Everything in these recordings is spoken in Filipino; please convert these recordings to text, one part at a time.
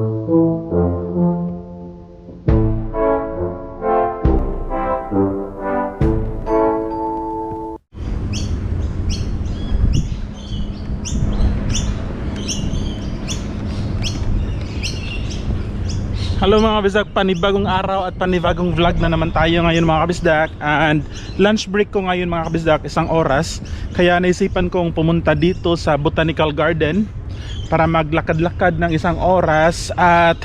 Hello mga kabisdak, panibagong araw at panibagong vlog na naman tayo ngayon mga kabisdak. And lunch break ko ngayon mga kabisdak, isang oras. Kaya naisipan kong pumunta dito sa Botanical Garden Para maglakad-lakad ng isang oras. At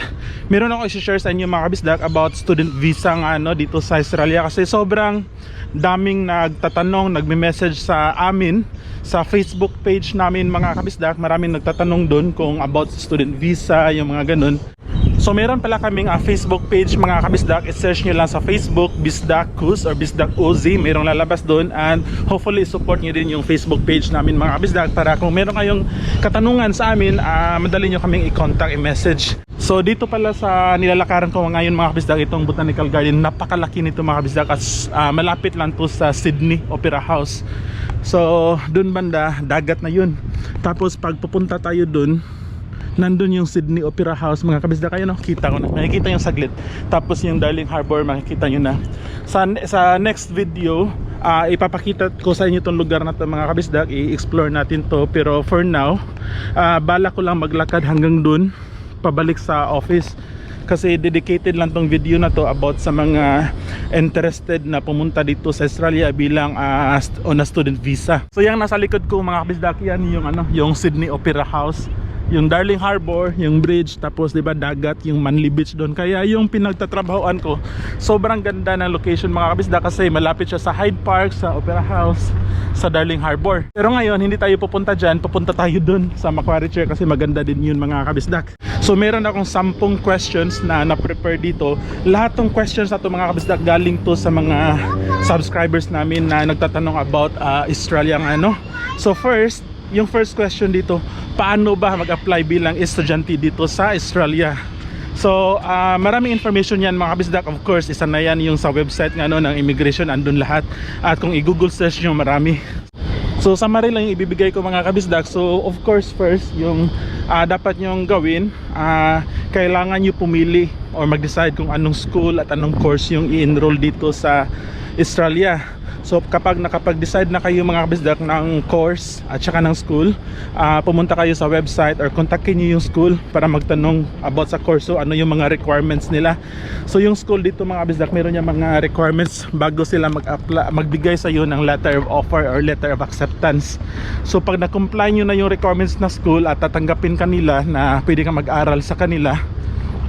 meron ako isi-share sa inyo mga kabisdak about student visa nga ano, dito sa Australia. Kasi sobrang daming nagtatanong, nagme-message sa amin sa Facebook page namin mga kabisdak. Maraming nagtatanong doon kung about student visa, yung mga ganun So meron pala kaming uh, Facebook page mga kabisdak. I-search nyo lang sa Facebook Bisdak Kus or Bisdak Uzi Merong lalabas doon and hopefully support nyo din yung Facebook page namin mga kabisdak. Para kung meron kayong katanungan sa amin uh, Madali nyo kaming i-contact, i-message. So dito pala sa nilalakaran ko ngayon mga kabisdak Itong Botanical Garden. Napakalaki nito mga kabisdak As uh, malapit lang to sa Sydney Opera House. So doon banda dagat na yun. Tapos pag pupunta tayo doon nandun yung Sydney Opera House mga kabisda. Kayo no? Kita ko na. Makikita yung saglit. Tapos yung Darling Harbor makikita nyo na. Sa, sa next video ah, ipapakita ko sa inyo tong lugar na to mga kabisda. I-explore natin to. Pero for now ah, bala ko lang maglakad hanggang dun pabalik sa office. Kasi dedicated lang tong video na to about sa mga interested na pumunta dito sa Australia bilang st- on a student visa. So yung nasa likod ko mga kabisdak yan yung ano, yung Sydney Opera House yung Darling Harbor, yung bridge, tapos 'di ba dagat, yung Manly Beach doon. Kaya yung pinagtatrabahoan ko, sobrang ganda ng location mga kabisda kasi malapit siya sa Hyde Park, sa Opera House, sa Darling Harbor. Pero ngayon, hindi tayo pupunta diyan, pupunta tayo doon sa Macquarie Chair kasi maganda din yun mga kabisdak. So meron akong sampung questions na na-prepare dito. Lahat ng questions na to mga kabisdak galing to sa mga subscribers namin na nagtatanong about uh, Australia ng ano. So first, yung first question dito, paano ba mag-apply bilang estudyante dito sa Australia? So, ah, maraming information yan mga kabisdak. Of course, isa na yan yung sa website nga no, ng immigration, andun lahat. At kung i-google search nyo, marami. So, summary lang yung ibibigay ko mga kabisdak. So, of course, first, yung ah, dapat nyong gawin, ah, kailangan nyo pumili or mag-decide kung anong school at anong course yung i-enroll dito sa Australia. So kapag nakapag-decide na kayo mga kabisdak ng course at saka ng school, ah, pumunta kayo sa website or kontakin niyo yung school para magtanong about sa course. So ano yung mga requirements nila. So yung school dito mga kabisdak, meron niya mga requirements bago sila mag-apply, magbigay sa iyo ng letter of offer or letter of acceptance. So pag na-comply niyo na yung requirements na school at tatanggapin kanila na pwede kang mag-aral sa kanila,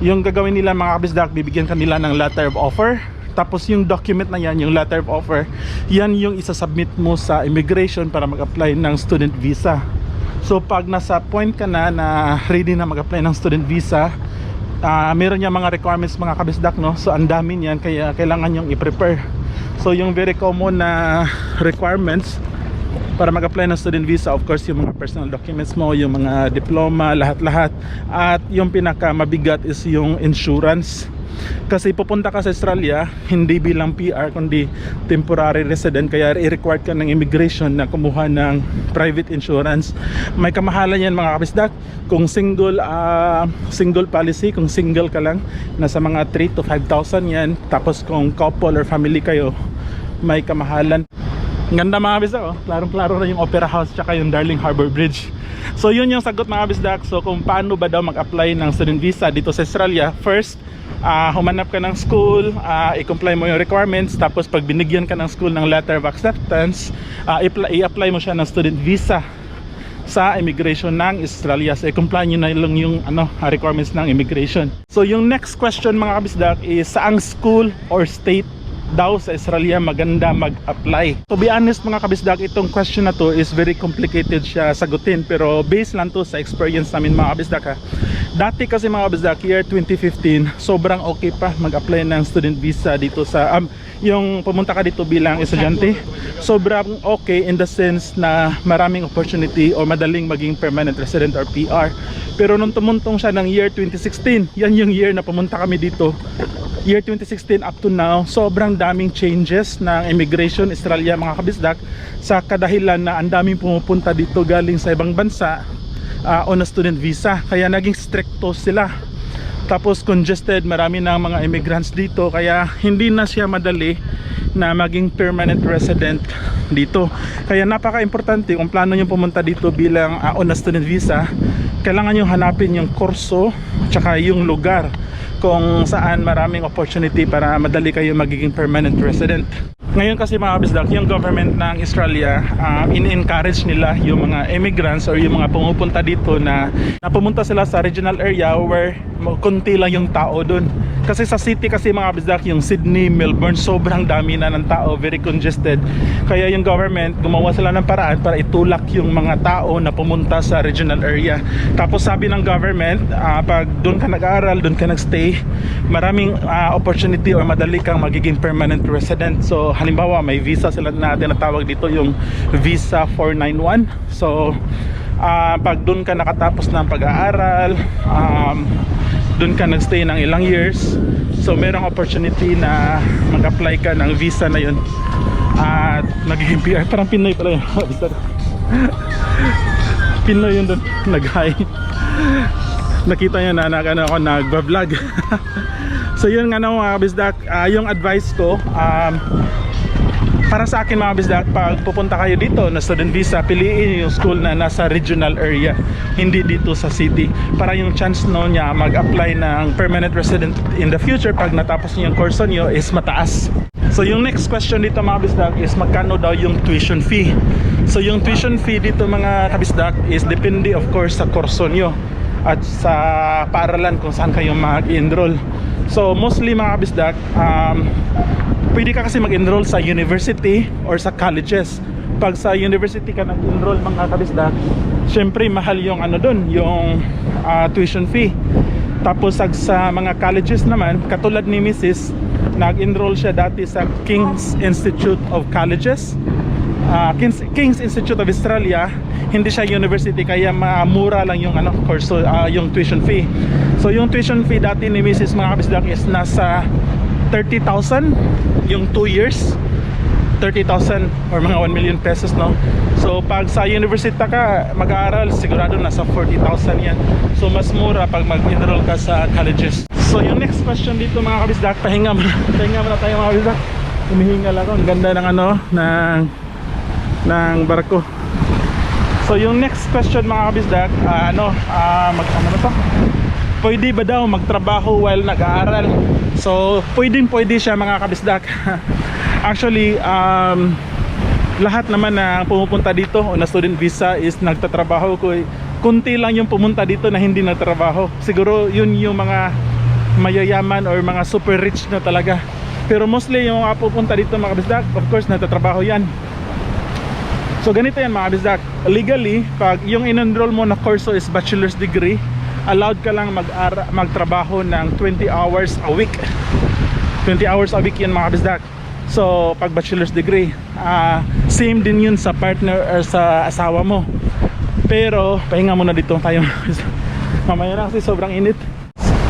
yung gagawin nila mga kabisdak, bibigyan kanila ng letter of offer tapos yung document na yan, yung letter of offer, yan yung isasubmit mo sa immigration para mag-apply ng student visa. So pag nasa point ka na na ready na mag-apply ng student visa, ah meron niya mga requirements mga kabisdak no. So ang dami niyan kaya kailangan yung i-prepare. So yung very common na requirements para mag-apply ng student visa of course yung mga personal documents mo yung mga diploma lahat-lahat at yung pinaka mabigat is yung insurance kasi pupunta ka sa Australia hindi bilang PR kundi temporary resident kaya i-required ka ng immigration na kumuha ng private insurance may kamahalan yan mga kabisdak kung single ah, single policy kung single ka lang nasa mga 3 to 5,000 yan tapos kung couple or family kayo may kamahalan Ganda mga bisdak oh. Klarong-klaro na yung Opera House tsaka yung Darling Harbor Bridge. So yun yung sagot mga bisdak. So kung paano ba daw mag-apply ng student visa dito sa Australia, first ah humanap ka ng school, ah i-comply mo yung requirements, tapos pag binigyan ka ng school ng letter of acceptance, i- i-apply mo siya ng student visa sa immigration ng Australia. So i-comply nyo na lang yung ano, requirements ng immigration. So yung next question mga kabisdak is saang school or state daw sa Australia maganda mag-apply. To be honest mga kabisdak, itong question na to is very complicated siya sagutin pero based lang to sa experience namin mga kabisdak ha. Dati kasi mga kabisdak, year 2015, sobrang okay pa mag-apply ng student visa dito sa um, yung pumunta ka dito bilang estudyante. Sobrang okay in the sense na maraming opportunity or madaling maging permanent resident or PR. Pero nung tumuntong siya ng year 2016, yan yung year na pumunta kami dito year 2016 up to now, sobrang daming changes ng immigration Australia mga kabisdak sa kadahilan na ang daming pumupunta dito galing sa ibang bansa uh, on a student visa. Kaya naging stricto sila. tapos congested marami na mga immigrants dito kaya hindi na siya madali na maging permanent resident dito kaya napaka-importante kung plano nyo pumunta dito bilang uh, on a student visa kailangan nyo hanapin yung kurso tsaka yung lugar kung saan maraming opportunity para madali kayo magiging permanent resident ngayon kasi mga bisdak, yung government ng Australia, uh, in-encourage nila yung mga immigrants or yung mga pumupunta dito na, na pumunta sila sa regional area where kunti lang yung tao doon. Kasi sa city kasi mga bisdak, yung Sydney, Melbourne, sobrang dami na ng tao, very congested. Kaya yung government, gumawa sila ng paraan para itulak yung mga tao na pumunta sa regional area. Tapos sabi ng government, uh, pag doon ka nag-aaral, doon ka nag-stay, maraming uh, opportunity or madali kang magiging permanent resident. So halimbawa may visa sila na tinatawag dito yung visa 491 so uh, pag doon ka nakatapos ng pag-aaral um, doon ka nagstay ng ilang years so merong opportunity na mag-apply ka ng visa na yun. At magiging PR parang Pinoy pala yun. Pinoy yun doon nag-hi. Nakita nyo na nag, ano, ako nag-vlog so yun nga no mga bisdak uh, yung advice ko um, para sa akin mga bisdak pag pupunta kayo dito na student visa piliin yung school na nasa regional area hindi dito sa city. Para yung chance no niya mag-apply ng permanent resident in the future pag natapos niyo yung course niyo is mataas. So yung next question dito mga bisdak is magkano daw yung tuition fee? So yung tuition fee dito mga kabisdak is depende of course sa kurso niyo at sa paaralan kung saan kayo mag-enroll. So mostly mga kabisdak um, pwede ka kasi mag-enroll sa university or sa colleges pag sa university ka nag-enroll mga kabisdak syempre mahal yung ano dun yung uh, tuition fee tapos sa, sa mga colleges naman katulad ni Mrs. nag-enroll siya dati sa King's Institute of Colleges uh, King's, King's Institute of Australia hindi siya university kaya mura lang yung ano course uh, yung tuition fee so yung tuition fee dati ni Mrs. mga kabisdak is nasa 30,000 yung 2 years 30,000 or mga 1 million pesos no? So pag sa university ka mag-aaral sigurado nasa 40,000 yan. So mas mura pag mag-enroll ka sa colleges. So yung next question dito mga kabisdak pahinga muna. Pahinga muna tayo mga kabisdak. Humihingal ako. Ang ganda ng ano ng ng barko. So yung next question mga kabisdak uh, ano uh, mag ano ba to pwede ba daw magtrabaho while nag-aaral? So pwedeng pwede siya mga kabisdak. Actually um, lahat naman na pumupunta dito o na student visa is nagtatrabaho ko kunti lang yung pumunta dito na hindi nagtrabaho. Siguro yun yung mga mayayaman or mga super rich na talaga. Pero mostly yung mga pupunta dito mga kabisdak of course nagtatrabaho yan. So ganito yan mga kabisdak. Legally pag yung in-enroll mo na course is bachelor's degree allowed ka lang mag magtrabaho ng 20 hours a week. 20 hours a week yan mga kabisdak. So pag bachelor's degree uh, same din yun sa partner or sa asawa mo. Pero pahinga muna dito tayo mamaya na kasi sobrang init.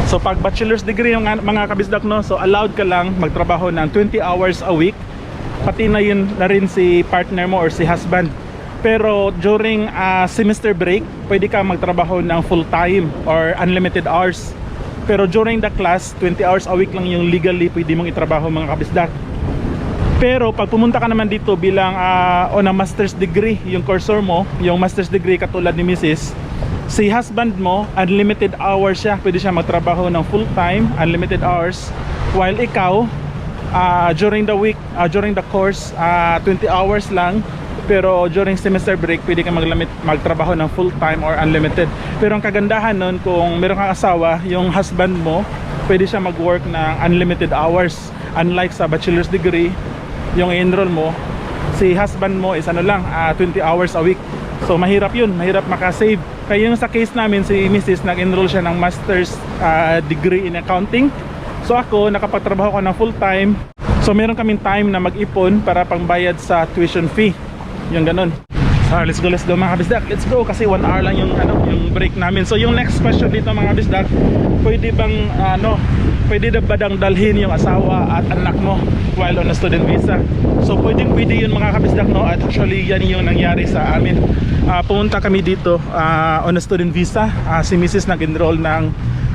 So pag bachelor's degree yung mga kabisdak no? So allowed ka lang magtrabaho ng 20 hours a week. Pati na yun na rin si partner mo or si husband pero during uh, semester break pwede ka magtrabaho ng full time or unlimited hours. Pero during the class 20 hours a week lang yung legally pwede mong itrabaho mga kabisdak pero pag pumunta ka naman dito bilang uh, on a master's degree yung cursor mo yung master's degree katulad ni Mrs. si husband mo unlimited hours siya. Pwede siya magtrabaho ng full time unlimited hours. While ikaw uh, during the week uh, during the course uh, 20 hours lang pero during semester break pwede kang maglamit, magtrabaho ng full time or unlimited. Pero ang kagandahan nun kung meron kang asawa yung husband mo pwede siya mag work ng unlimited hours. Unlike sa bachelor's degree yung enroll mo si husband mo is ano lang uh, 20 hours a week. So mahirap yun. Mahirap makasave. Kaya yung sa case namin si Mrs. nag-enroll siya ng master's uh, degree in accounting. So ako nakapagtrabaho ko ng full time so meron kaming time na mag-ipon para pangbayad sa tuition fee yung ganun. So let's go let's go mga kabisdak. Let's go kasi 1 hour lang yung ano yung break namin. So yung next question dito mga kabisdak pwede bang ano pwede na ba dalhin yung asawa at anak mo while on a student visa? So pwede pwede yun mga kabisdak no? At actually yan yung nangyari sa amin. Pumunta kami dito on a student visa si Mrs. nag-enroll ng 20 hours a week pati na yun na rin si partner mo or si husband pero during semester break pwede ka magtrabaho ng full time or unlimited hours while ikaw during the 20 hours a week pwede siya magtrabaho ng full time unlimited hours while ikaw uh, pumunta kami dito uh, on a student visa. Uh, si Mrs. nag-enroll ng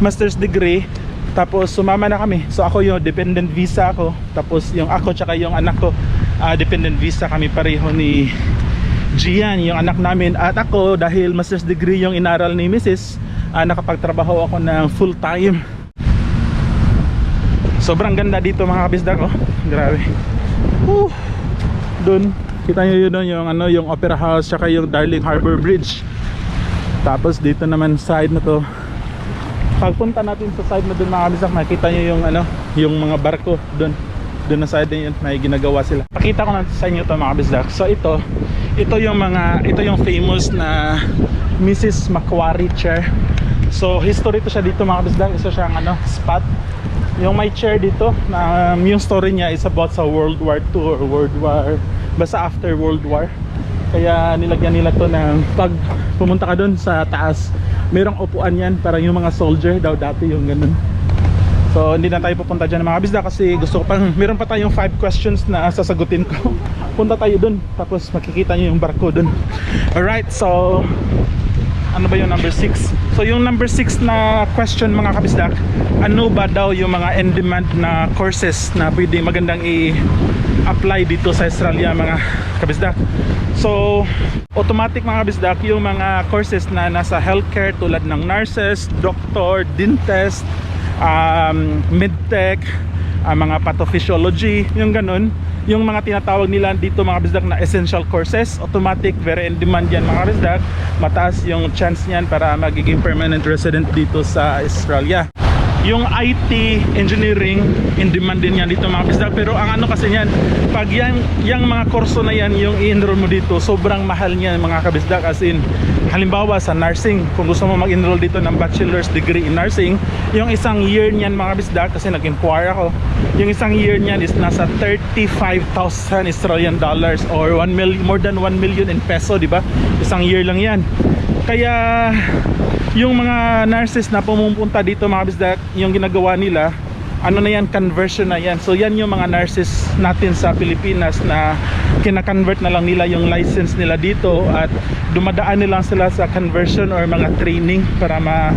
master's degree. Tapos sumama na kami. So ako yung dependent visa ako. Tapos yung ako tsaka yung anak ko ah, dependent visa kami pareho ni Gian yung anak namin. At ako dahil master's degree yung inaral ni Mrs. ah, nakapagtrabaho ako ng full time sobrang ganda dito mga kabisdak oh. Grabe. Whew. dun kita nyo yun dun, yung ano yung opera house tsaka yung Darling Harbor Bridge. Tapos dito naman side na to. Pagpunta natin sa side na dun mga kabisdak makita nyo yung ano yung mga barko dun dun na na yun may ginagawa sila. Pakita ko na sa inyo to mga kabisdak. So ito ito yung mga ito yung famous na Mrs. Macquarie chair. So history to siya dito mga kabisdak. Isa siyang ano spot. Yung may chair dito na um, yung story niya is about sa World War II or World War basta after World War. Kaya nilagyan nila to ng pag pumunta ka doon sa taas merong upuan yan para yung mga soldier daw dati yung ganun so hindi na tayo pupunta dyan mga bisda kasi gusto ko pang meron pa tayong 5 questions na sasagutin ko. Punta tayo doon tapos makikita nyo yung barko doon alright so ano ba yung number 6 so yung number 6 na question mga kabisdak ano ba daw yung mga in demand na courses na pwede magandang i-apply dito sa Australia mga kabisdak so automatic mga kabisdak yung mga courses na nasa healthcare tulad ng nurses, doctor, dentist um, medtech ah, mga pathophysiology yung ganun. Yung mga tinatawag nila dito mga bisdak na essential courses automatic very in demand yan mga bisdak. Mataas yung chance niyan para magiging permanent resident dito sa Australia yung IT engineering in demand din yan dito mga bisdak pero ang ano kasi yan pag yan yung mga kurso na yan yung i-enroll mo dito sobrang mahal niyan mga kabisdak as in halimbawa sa nursing kung gusto mo mag-enroll dito ng bachelor's degree in nursing yung isang year niyan mga kabisdak kasi nag-inquire ako yung isang year niyan is nasa 35,000 Australian dollars or 1 million more than 1 million in peso di ba? Isang year lang yan. Kaya yung mga nurses na pumupunta dito mga bisdak yung ginagawa nila ano na yan conversion na yan. So yan yung mga nurses natin sa Pilipinas na kina-convert na lang nila yung license nila dito at dumadaan nila sila sa conversion or mga training para ma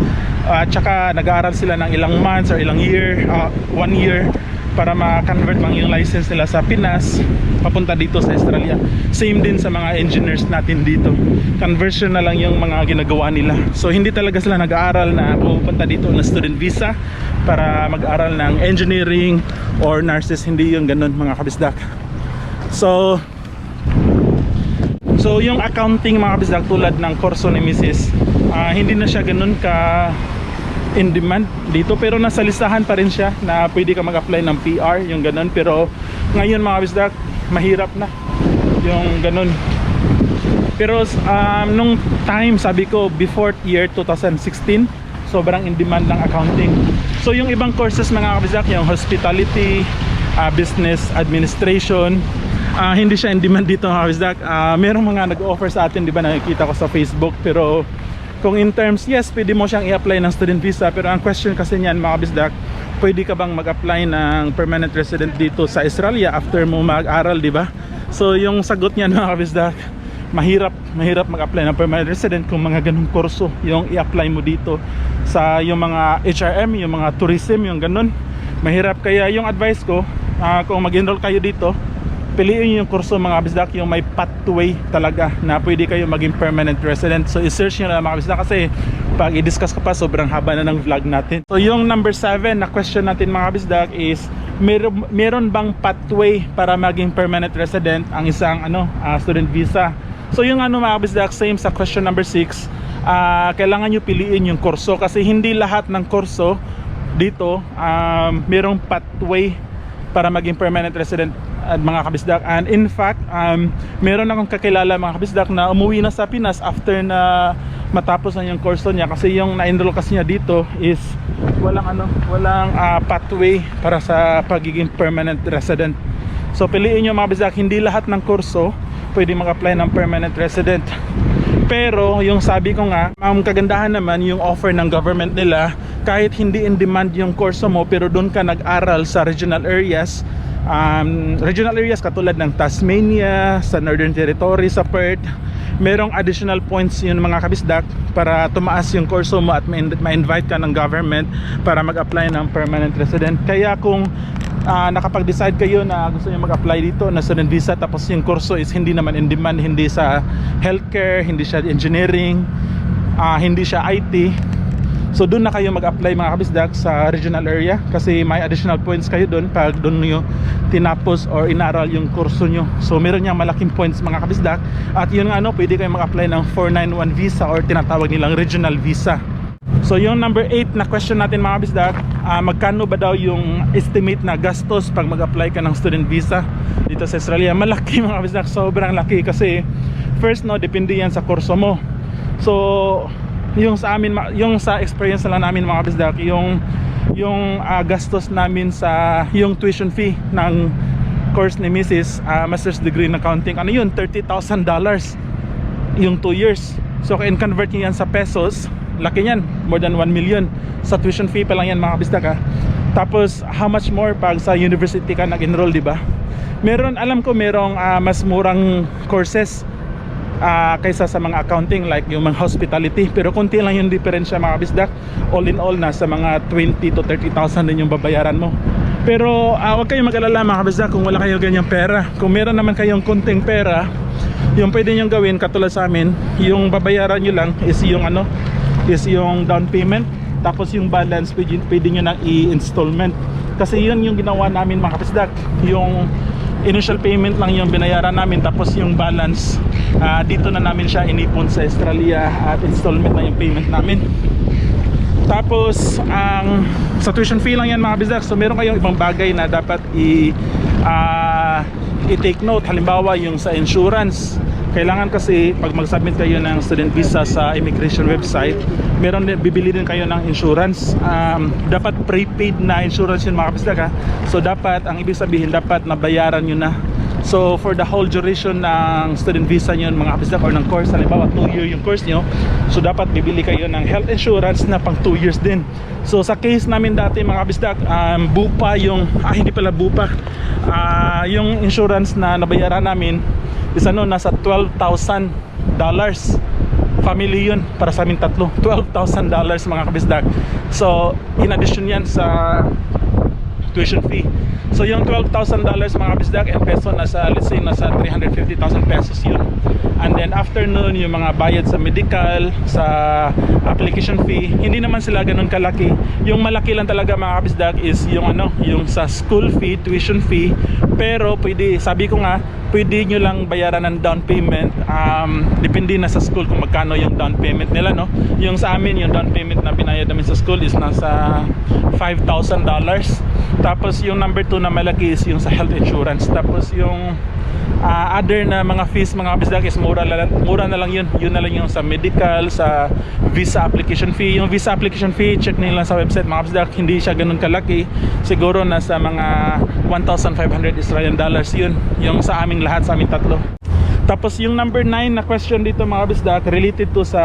at saka nag-aaral sila ng ilang months or ilang year uh, one year para ma-convert mang yung license nila sa Pinas papunta dito sa Australia. Same din sa mga engineers natin dito. Conversion na lang yung mga ginagawa nila. So hindi talaga sila nag-aaral na pupunta dito na student visa para mag-aral ng engineering or nurses. Hindi yung ganun mga kabisdak. So So yung accounting mga kabisdak tulad ng kurso ni Mrs. ah, hindi na siya ganun ka in demand dito pero nasa listahan pa rin siya na pwede ka mag-apply ng PR yung ganun. Pero ngayon mga kabisdak mahirap na yung ganun. Pero um, nung time sabi ko before year 2016 sobrang in demand ng accounting. So yung ibang courses mga kabisdak yung hospitality ah, business administration ah, hindi siya in demand dito mga kabisdak Ah, merong mga nag-offer sa atin di ba nakikita ko sa Facebook pero kung in terms yes pwede mo siyang i-apply ng student visa. Pero ang question kasi niyan mga kabisdak pwede ka bang mag-apply ng permanent resident dito sa Australia after mo mag-aral di ba? So yung sagot niyan mga kabisdak mahirap mahirap mag-apply ng permanent resident kung mga ganung kurso yung i-apply mo dito sa yung mga HRM yung mga tourism yung ganun. Mahirap. Kaya yung advice ko ah, kung mag-enroll kayo dito piliin yung kurso mga bisdak yung may pathway talaga na pwede kayo maging permanent resident. So i-search nyo na mga bisdak kasi pag i-discuss ko pa sobrang haba na ng vlog natin. So yung number 7 na question natin mga bisdak is meron, meron bang pathway para maging permanent resident ang isang ano ah, student visa? So yung ano mga bisdak same sa question number 6 ah, kailangan nyo piliin yung kurso kasi hindi lahat ng kurso dito um, merong pathway para maging permanent resident at mga kabisdak. And in fact um, meron akong kakilala mga kabisdak na umuwi na sa Pinas after na matapos na yung course niya. Kasi yung na-enroll kasi niya dito is walang ano walang ah, pathway para sa pagiging permanent resident. So piliin nyo mga kabisdak hindi lahat ng kurso pwede mag-apply ng permanent resident. Pero yung sabi ko nga, ang kagandahan naman yung offer ng government nila kahit hindi in demand yung kurso mo pero doon ka nag-aral sa regional areas um, regional areas katulad ng Tasmania, sa Northern Territory, sa Perth merong additional points yun mga kabisdak para tumaas yung kurso mo at ma- ma-invite ka ng government para mag-apply ng permanent resident. Kaya kung ah, nakapag-decide kayo na gusto niyo mag-apply dito na student visa tapos yung kurso is hindi naman in demand, hindi sa healthcare, hindi siya engineering, ah, hindi siya IT. So doon na kayo mag-apply mga kabisdak sa regional area kasi may additional points kayo doon pag doon nyo tinapos or inaral yung kurso nyo. So meron niyang malaking points mga kabisdak at yun nga ano, pwede kayo mag-apply ng 491 visa or tinatawag nilang regional visa. So yung number 8 na question natin mga kabisdak, ah, magkano ba daw yung estimate na gastos pag mag-apply ka ng student visa dito sa Australia? Malaki mga kabisdak, sobrang laki kasi first no, depende yan sa kurso mo. So yung sa amin yung sa experience lang namin mga kabisdak, yung yung ah, gastos namin sa yung tuition fee ng course ni Mrs. ah, Master's Degree in Accounting, ano yun, $30,000 yung 2 years. So kung convert niyo yan sa pesos, laki niyan, more than 1 million. Sa tuition fee pa lang yan mga kabisdak ha. Tapos how much more pag sa university ka nag-enroll, di ba? Meron, alam ko merong ah, mas murang courses ah, kaysa sa mga accounting like yung mga hospitality. Pero konti lang yung diferensya mga bisdak. All in all nasa mga 20 to 30,000 din yung babayaran mo. Pero ah, huwag kayong mag-alala mga bisdak kung wala kayong ganyang pera. Kung meron naman kayong konting pera yung pwede nyo gawin katulad sa amin yung babayaran nyo lang is yung ano is yung down payment. Tapos yung balance pwede, pwede nyo nang i-installment. Kasi yun yung ginawa namin mga kapisdak yung initial payment lang yung binayaran namin tapos yung balance ah, dito na namin siya inipon sa Australia at installment na yung payment namin. Tapos ang sa tuition fee lang yan mga bisdak so meron kayong ibang bagay na dapat i ah, i-take note. Halimbawa yung sa insurance kailangan kasi pag mag-submit kayo ng student visa sa immigration website meron bibili din kayo ng insurance. Um, dapat prepaid na insurance yun mga kabisdak ha? So dapat ang ibig sabihin dapat nabayaran nyo na. So for the whole duration ng student visa nyo mga kabisdak or ng course halimbawa 2 year yung course nyo so dapat bibili kayo ng health insurance na pang 2 years din. So sa case namin dati mga kabisdak um, bupa yung ah hindi pala bupa Ah, yung insurance na nabayaran namin is ano nasa 12,000 dollars. Family yun para sa aming tatlo. 12,000 dollars mga kabisdak so in addition yan sa tuition fee. So yung 12,000 dollars mga kabisdak and peso nasa let's say nasa 350,000 pesos yun. And then after nun yung mga bayad sa medical sa application fee hindi naman sila ganun kalaki. Yung malaki lang talaga mga kabisdak is yung ano yung sa school fee tuition fee. Pero pwede sabi ko nga pwede nyo lang bayaran ng down payment um, depende na sa school kung magkano yung down payment nila no? Yung sa amin yung down payment na binayad namin sa school is nasa $5,000 tapos yung number 2 na malaki is yung sa health insurance. Tapos yung ah, other na mga fees mga kabisdak is mura, na, mura na lang yun. Yun na lang yung sa medical sa visa application fee. Yung visa application fee check nila sa website mga kabisdak hindi siya ganun kalaki. Siguro nasa mga 1,500 Australian dollars yun. Yung sa aming lahat sa aming tatlo tapos yung number 9 na question dito mga kabisdak related to sa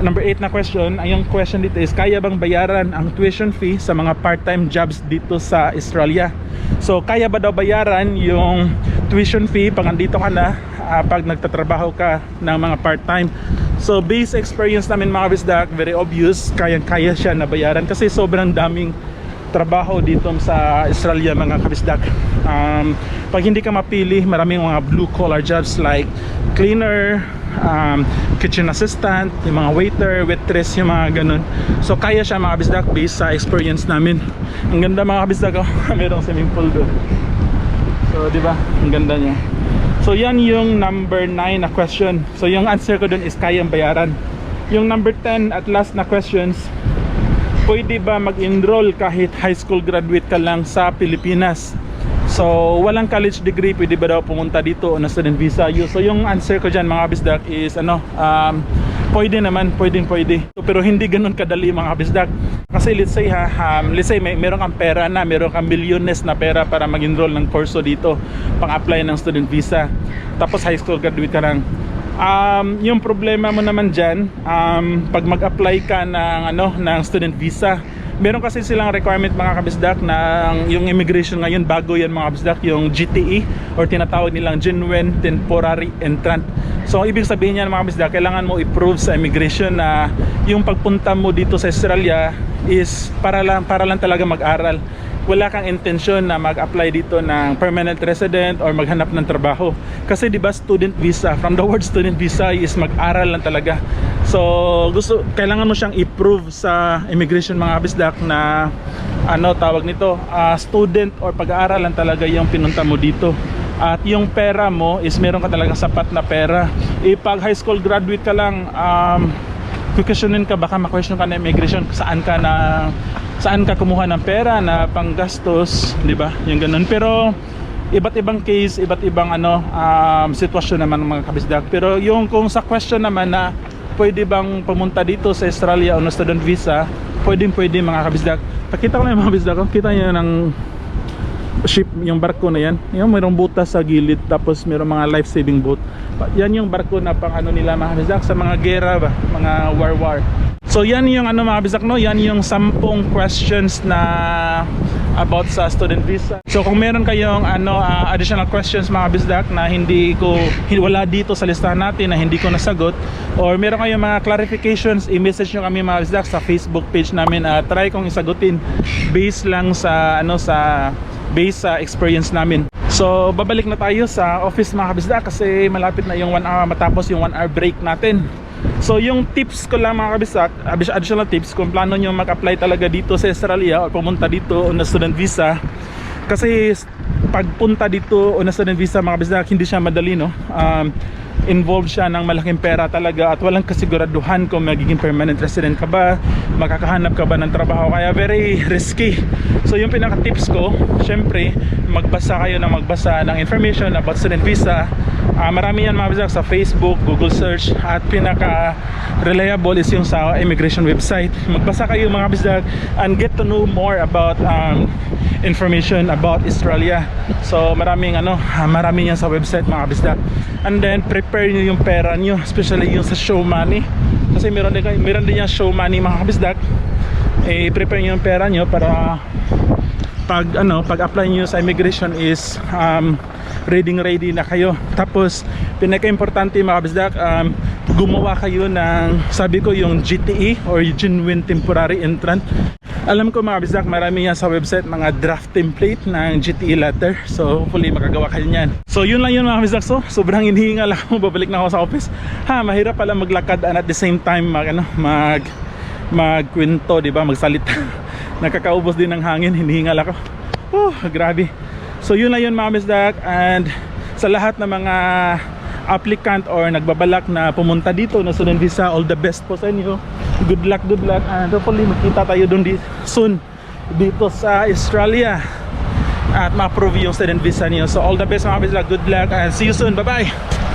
number 8 na question ay yung question dito is kaya bang bayaran ang tuition fee sa mga part-time jobs dito sa Australia? So kaya ba daw bayaran yung tuition fee pag andito ka na ah, pag nagtatrabaho ka ng mga part-time? So based experience namin mga bisdak very obvious kayang kaya siya na bayaran kasi sobrang daming trabaho dito sa Australia mga kabisdak. Um, pag hindi ka mapili maraming mga blue collar jobs like cleaner um, kitchen assistant yung mga waiter, waitress yung mga ganun. So kaya siya mga kabisdak based sa experience namin. Ang ganda mga kabisdak oh. merong swimming pool doon. So di ba? Ang ganda niya. So yan yung number 9 na question. So yung answer ko doon is kayang bayaran. Yung number 10 at last na questions pwede ba mag-enroll kahit high school graduate ka lang sa Pilipinas? So, walang college degree, pwede ba daw pumunta dito on a student visa? So, yung answer ko dyan mga bisdak is ano, um, pwede naman, pwede. So, pero hindi ganun kadali mga bisdak. Kasi let's say ha, um, let's say may meron kang pera na, meron kang milyones na pera para mag-enroll ng kurso dito, pang-apply ng student visa. Tapos high school graduate ka lang um, yung problema mo naman dyan um, pag mag-apply ka ng, ano, ng student visa meron kasi silang requirement mga kabisdak na yung immigration ngayon bago yan mga kabisdak yung GTE or tinatawag nilang Genuine Temporary Entrant So ibig sabihin niyan mga kabisda, kailangan mo i-prove sa immigration na yung pagpunta mo dito sa Australia is para lang para lang talaga mag-aral. Wala kang intensyon na mag-apply dito ng permanent resident or maghanap ng trabaho. Kasi 'di ba student visa, from the word student visa is mag-aral lang talaga. So gusto kailangan mo siyang i-prove sa immigration mga kabisdak na ano tawag nito, ah, student or pag-aaral lang talaga yung pinunta mo dito. At yung pera mo is meron ka talagang sapat na pera. Eh, pag high school graduate ka lang, um, questionin ka, baka ma-question ka na immigration, saan ka na, saan ka kumuha ng pera na panggastos, di ba? Yung ganun. Pero, iba't ibang case, iba't ibang ano, um, sitwasyon naman ng mga kabisdak. Pero yung kung sa question naman na pwede bang pumunta dito sa Australia on a student visa, pwedeng pwede mga kabisdak. Pakita ko na yung mga kabisdak. Kita niyo ng ship, yung barko na yan. Yung mayroong butas sa gilid tapos mayroong mga life saving boat. Yan yung barko na pang ano nila mga kabisdak sa mga gera ba, mga war war. So yan yung ano mga kabisdak no, yan yung sampung questions na about sa student visa. So kung meron kayong ano ah, additional questions mga bisdak na hindi ko wala dito sa listahan natin na hindi ko nasagot or meron kayong mga clarifications, i-message nyo kami mga bisdak sa Facebook page namin at try kong isagutin based lang sa ano sa based sa experience namin. So babalik na tayo sa office mga kabisdak kasi malapit na yung 1 hour matapos yung 1 hour break natin. So yung tips ko lang mga kabisak, abis- additional tips kung plano nyo mag-apply talaga dito sa Australia o pumunta dito on a student visa. Kasi pagpunta dito on a student visa mga kabisak hindi siya madali no? Um, involved siya ng malaking pera talaga at walang kasiguraduhan kung magiging permanent resident ka ba makakahanap ka ba ng trabaho kaya very risky so yung pinaka tips ko syempre magbasa kayo ng magbasa ng information about student visa Ah, marami yan mga bisag sa Facebook, Google search at pinaka reliable is yung sa immigration website. Magbasa kayo mga bisag and get to know more about um, information about Australia. So maraming ano, ah, marami yan sa website mga bisag. And then prepare niyo yung pera niyo, especially yung sa show money. Kasi meron din meron din yung show money mga kabisdak. Eh prepare niyo yung pera niyo para pag ano pag apply niyo sa immigration is um, ready ready na kayo tapos pinaka importante mga kabisdak um, gumawa kayo ng sabi ko yung GTE or genuine temporary entrant alam ko mga kabisdak marami yan sa website mga draft template ng GTE letter so hopefully makagawa kayo niyan so yun lang yun mga kabisdak so sobrang hinihingal ako babalik na ako sa office ha mahirap pala maglakad and at the same time mag ano mag magkwento, di ba? Magsalita. Nakakaubos din ng hangin, hinihingal ako. Oh, grabe. So yun lang yun mga misdak and sa lahat ng mga applicant or nagbabalak na pumunta dito na student visa, all the best po sa inyo. Good luck, good luck and hopefully magkita tayo doon di soon dito sa Australia at ma-approve yung student visa niyo. So all the best mga misdak, good luck and see you soon. Bye-bye!